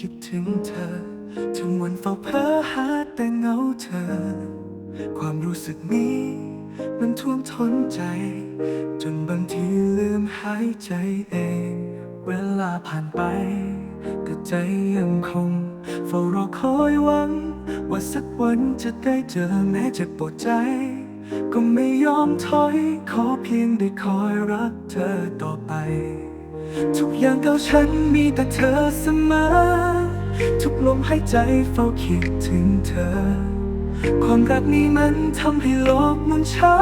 คิดถึงเธอทุกวันเฝ้าเพ้อหาแต่เงาเธอ ความรู้สึกนี้ มันท่วมท้นใจ จนบางทีลืมหายใจเอง เวลาผ่านไป แต่ใจยังคง เฝ้ารอคอยหวัง ว่าสักวันจะได้เจอแม้จะปวดใจ ก็ไม่ยอมถอย ขอเพียงได้คอยรักเธอต่อไป ทุกอย่างเก่าฉันมีแต่เธอเสมอ ทุกลมหายใจเฝ้าคิดถึงเธอ ความรักนี้มันทำให้โลกมันช้า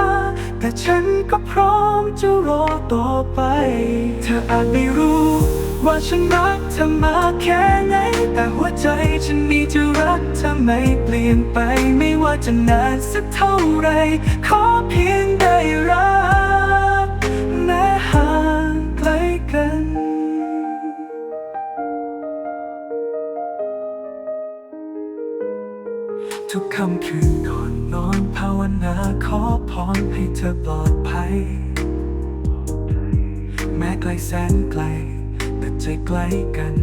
แต่ฉันก็พร้อมจะรอต่อไป เธออาจไม่รู้ ว่าฉันรักเธอมากแค่ไหน แต่หัวใจฉันมีจะรักเธอไม่เปลี่ยนไป ไม่ว่าจะนานสักเท่าไร ขอเพียงได้รัก ทุกค่ำคืนก่อนนอนภาวนาขอพรให้เธอปลอดภัย แม้ไกลแสนไกล แต่ใจใกล้กัน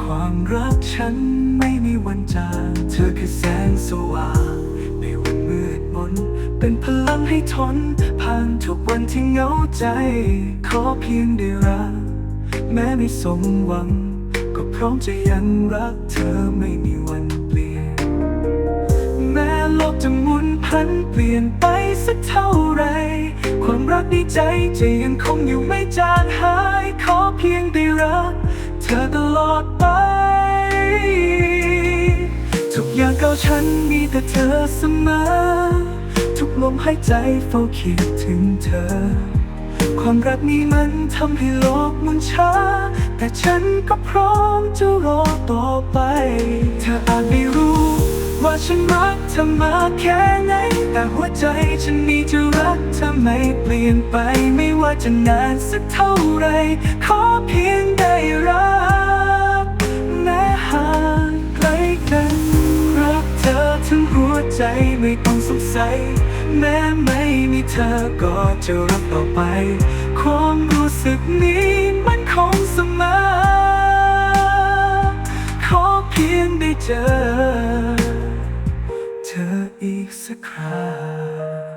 ความรักฉันไม่มีวันจางเธอคือแสงสว่างในวันมืดมน เป็นพลังให้ทน ผ่านทุกวันที่เหงาใจ ขอเพียงได้รักแม้ไม่สมหวัง ก็พร้อมจะยังรักเธอไม่มีวัน พันเปลี่ยนไปสักเท่าไร ความรักในใจจะยังคงอยู่ไม่จางหาย ขอเพียงได้รักเธอตลอดไป ทุกอย่างเก่าฉันมีแต่เธอเสมอ ทุกลมหายใจเฝ้าคิดถึงเธอ ความรักนี้มันทำให้โลกหมันช้า แต่ฉันก็พร้อมจะรอต่อไป เธออาจไม่รู้ ว่าฉันรักเธอมาแค่ไหน แต่หัวใจฉันมีจะรักเธอไม่เปลี่ยนไปไม่ว่าจะนานสักเท่าไร ขอเพียงได้รัก แม้ห่างไกลกัน รักเธอทั้งหัวใจไม่ต้องสงสัย แม้ไม่มีเธอก็จะรักต่อไป ความรู้สึกนี้มันคงเสมอ ได้